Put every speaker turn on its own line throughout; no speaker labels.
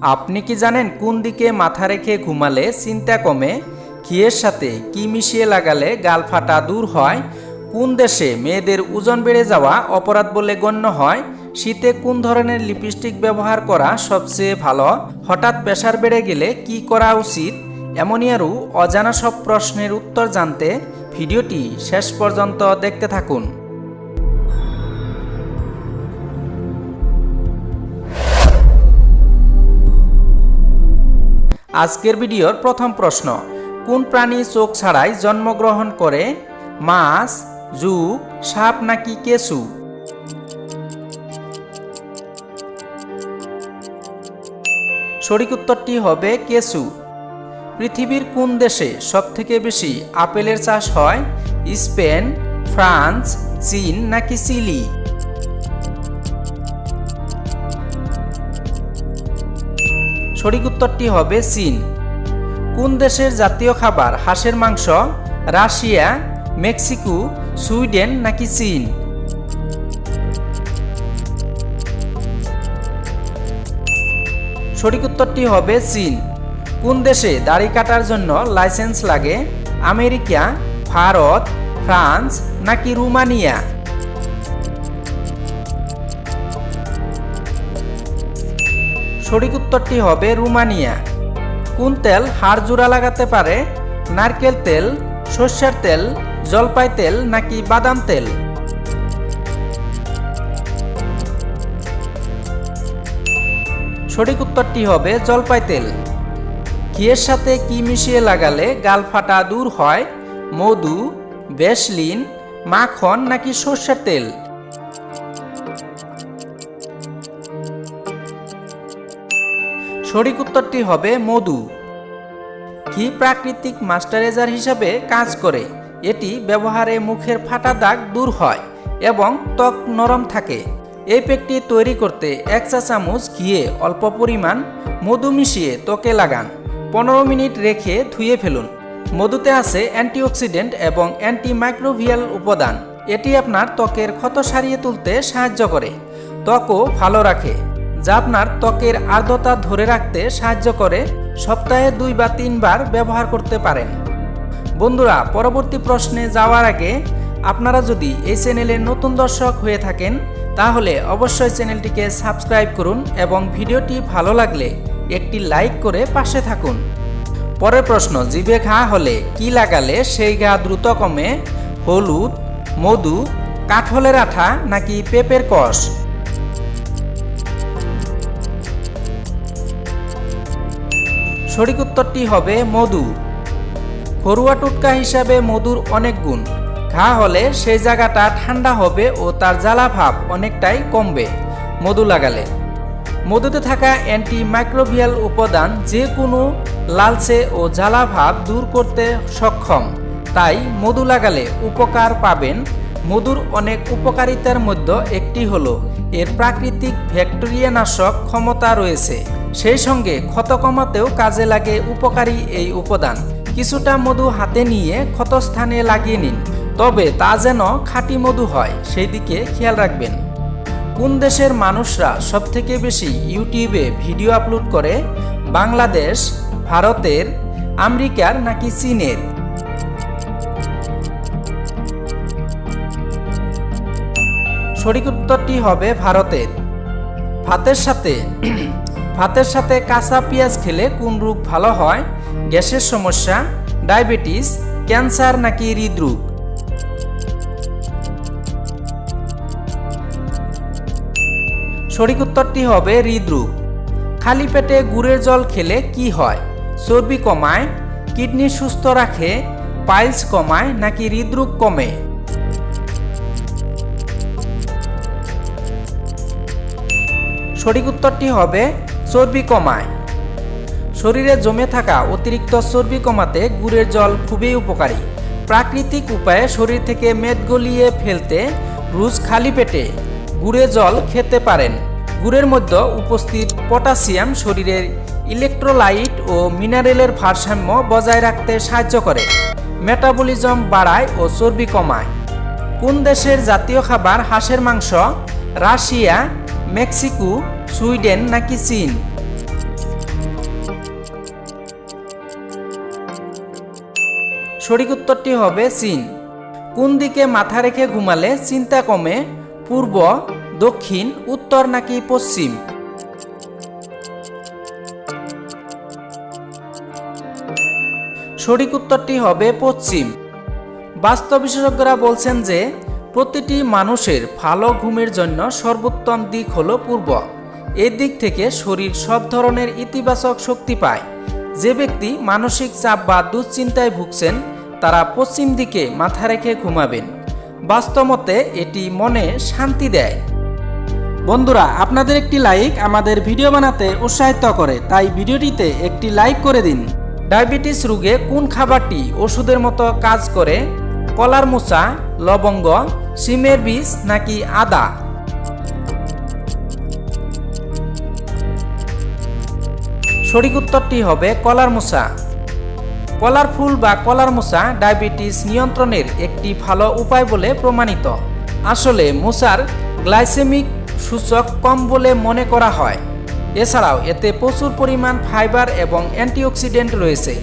আপনি কি জানেন কোন দিকে মাথা রেখে ঘুমালে চিন্তা কমে? ঘিয়ের সাথে কি মিশিয়ে লাগালে গাল ফাটা দূর হয়? কোন দেশে মেয়েদের ওজন বেড়ে যাওয়া অপরাধ বলে গণ্য হয়? শীতে কোন ধরনের লিপস্টিক ব্যবহার করা সবচেয়ে ভালো? হঠাৎ প্রেশার বেড়ে গেলে কি করা উচিত? এমনই আরও অজানা সব প্রশ্নের উত্তর জানতে ভিডিওটি শেষ পর্যন্ত দেখতে থাকুন। আজকের ভিডিওর প্রথম প্রশ্ন, কোন প্রাণী চোখ ছাড়াই জন্মগ্রহণ করে? মাছ জুক সাপ নাকি কেঁচু? সঠিক উত্তরটি হবে কেঁচু। পৃথিবীর কোন দেশে সবথেকে বেশি আপেলের চাষ হয়? স্পেন, ফ্রান্স, চীন নাকি চিলি? সঠিক উত্তরটি হবে চীন। কোন দেশের জাতীয় খাবার, হাঁসের মাংস, রাশিয়া, মেক্সিকো, সুইডেন নাকি চীন? সঠিক উত্তরটি হবে চীন। কোন দেশে দাড়ি কাটার জন্য লাইসেন্স লাগে? আমেরিকা, ভারত, ফ্রান্স নাকি রুমানিয়া? সঠিক উত্তরটি হবে রুমানিয়া। কোন তেল হাড় জোড়া লাগাতে পারে? নারকেল তেল, সর্ষের তেল, জলপাই তেল নাকি বাদাম তেল? সঠিক উত্তরটি হবে জলপাই তেল। ঘিয়ের সাথে কি মিশিয়ে লাগালে গাল ফাটা দূর হয়? মধু বেসলিন মাখন নাকি সর্ষের তেল? সঠিক উত্তরটি হবে মধু। ঘি প্রাকৃতিক মাস্টারাইজার হিসাবে কাজ করে। এটি ব্যবহারে মুখের ফাটা দাগ দূর হয় এবং ত্বক নরম থাকে। এই প্যাকটি তৈরি করতে এক চা চামচ ঘিয়ে অল্প পরিমাণ মধু মিশিয়ে ত্বকে লাগান। পনেরো মিনিট রেখে ধুয়ে ফেলুন। মধুতে আছে অ্যান্টিঅক্সিডেন্ট এবং অ্যান্টিমাইক্রোভিয়াল উপাদান। এটি আপনার ত্বকের ক্ষত সারিয়ে তুলতে সাহায্য করে। ত্বকও ভালো রাখে। যা আপনার ত্বকের আর্দ্রতা ধরে রাখতে সাহায্য করে, সপ্তাহে দুই বা তিনবার ব্যবহার করতে পারেন। বন্ধুরা, পরবর্তী প্রশ্নে যাওয়ার আগে আপনারা যদি এই চ্যানেলের নতুন দর্শক হয়ে থাকেন, তাহলে অবশ্যই চ্যানেলটিকে সাবস্ক্রাইব করুন এবং ভিডিওটি ভালো লাগলে একটি লাইক করে পাশে থাকুন। পরের প্রশ্ন, জিভে ঘা হলে কি লাগালে সেই ঘা দ্রুত কমে? হলুদ, মধু, কাঠলের আঠা নাকি পেঁপের কষ? সঠিক উত্তরটি হবে মধু। ঘরোয়া টুটকা হিসাবে মধুর অনেক গুণ। ঘা হলে সেই জায়গাটা ঠান্ডা হবে ও তার জ্বালা ভাব অনেকটাই কমবে। মধু লাগালে। মধুতে থাকা অ্যান্টি মাইক্রোবিয়াল উপাদান যে কোনো লালচে ও জ্বালা ভাব দূর করতে সক্ষম। তাই মধু লাগালে উপকার পাবেন। মধুর অনেক উপকারিতার মধ্যে একটি হলো, এর প্রাকৃতিক ব্যাকটেরিয়া নাশক ক্ষমতা রয়েছে। সেই সঙ্গে ক্ষত কমাতেও কাজে লাগে উপকারী এই উপাদান। কিছুটা মধু হাতে নিয়ে ক্ষতস্থানে লাগিয়ে নিন, তবে তা যেন খাঁটি মধু হয়, সেই দিকে খেয়াল রাখবেন। কোন দেশের মানুষরা সবথেকে বেশি ইউটিউবে ভিডিও আপলোড করে? বাংলাদেশ, ভারতের, আমেরিকার নাকি চীনের? সঠিক উত্তরটি হবে ভারতের। ভাতের সাথে ভাতের সাথে কাঁচা পেঁয়াজ খেলে কোন রোগ ভালো হয়? গ্যাসের সমস্যা, ডায়াবেটিস, ক্যান্সার নাকি হৃদরোগ? সঠিক উত্তরটি হবে হৃদরোগ। খালি পেটে গুড়ের জল খেলে কি হয়? চর্বি কমায়, কিডনি সুস্থ রাখে, পাইলস কমায় নাকি হৃদরোগ কমে? সঠিক উত্তরটি হবে চর্বি কমায়। শরীরে জমে থাকা অতিরিক্ত চর্বি কমাতে গুড়ের জল খুবই উপকারী। প্রাকৃতিক উপায়ে শরীর থেকে মেদ গলিয়ে ফেলতে রুজ খালি পেটে গুড়ে জল খেতে পারেন। গুড়ের মধ্যে উপস্থিত পটাশিয়াম শরীরের ইলেকট্রোলাইট ও মিনারেলের ভারসাম্য বজায় রাখতে সাহায্য করে। মেটাবলিজম বাড়ায় ও চর্বি কমায়। কোন দেশের জাতীয় খাবার হাঁসের মাংস? রাশিয়া, মেক্সিকো সুইডেন নাকি চীন? সঠিক উত্তরটি হবে চীন। কোন দিকে মাথা রেখে ঘুমালে চিন্তা কমে? পূর্ব, দক্ষিণ, উত্তর নাকি পশ্চিম? সঠিক উত্তরটি হবে পশ্চিম। বাস্তব বিশেষজ্ঞরা বলছেন যে, প্রতিটি মানুষের ভালো ঘুমের জন্য সর্বোত্তম দিক হল পূর্ব। এই দিক থেকে শরীর সব ধরনের ইতিবাচক শক্তি পায়। যে ব্যক্তি মানসিক চাপ বা দুশ্চিন্তায় ভুগছেন, তারা পশ্চিম দিকে মাথা রেখে ঘুমাবেন। বাস্তবতে এটি মনে শান্তি দেয়। বন্ধুরা, আপনাদের একটি লাইক আমাদের ভিডিও বানাতে উৎসাহিত করে, তাই ভিডিওটিতে একটি লাইক করে দিন। ডায়াবেটিস রোগে কোন খাবারটি ওষুধের মতো কাজ করে? কলার মোচা, লবঙ্গ সিমের বীজ নাকি আদা? সঠিক উত্তরটি হবে কলার মোচা কলার ফুল বা কলার মোচা ডায়াবেটিস নিয়ন্ত্রণের একটি ভালো উপায় বলে প্রমাণিত। আসলে মোচার গ্লাইসেমিক সূচক কম বলে মনে করা হয়। এছাড়াও এতে প্রচুর পরিমাণ ফাইবার এবং অ্যান্টিঅক্সিডেন্ট রয়েছে,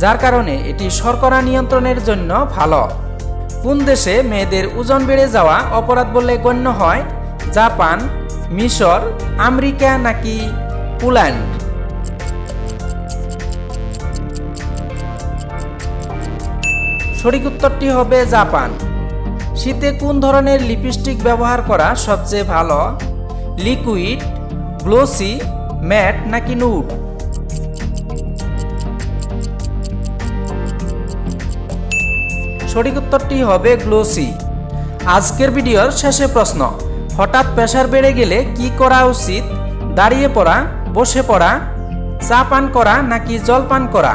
যার কারণে এটি শর্করা নিয়ন্ত্রণের জন্য ভালো। কোন দেশে মেয়েদের ওজন বেড়ে যাওয়া অপরাধ বলে গণ্য হয়? জাপান, মিশর, আমেরিকা নাকি পোল্যান্ড? সঠিক উত্তরটি হবে জাপান। শীতে কোন ধরনের লিপস্টিক ব্যবহার করা সবচেয়ে ভালো? লিকুইড, গ্লোসি, ম্যাট নাকি নুড? সঠিক উত্তরটি হবে গ্লোসি। আজকের ভিডিওর শেষে প্রশ্ন, হঠাৎ প্রেশার বেড়ে গেলে কি করা উচিত? দাঁড়িয়ে পড়া, বসে পড়া, চা পান করা নাকি জল পান করা?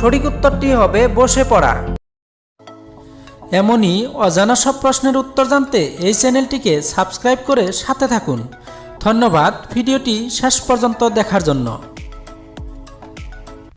সঠিক উত্তরটি হবে বসে পড়া। এমনই অজানা সব প্রশ্নের উত্তর জানতে এই চ্যানেলটিকে সাবস্ক্রাইব করে সাথে থাকুন। ধন্যবাদ, ভিডিওটি শেষ পর্যন্ত দেখার জন্য।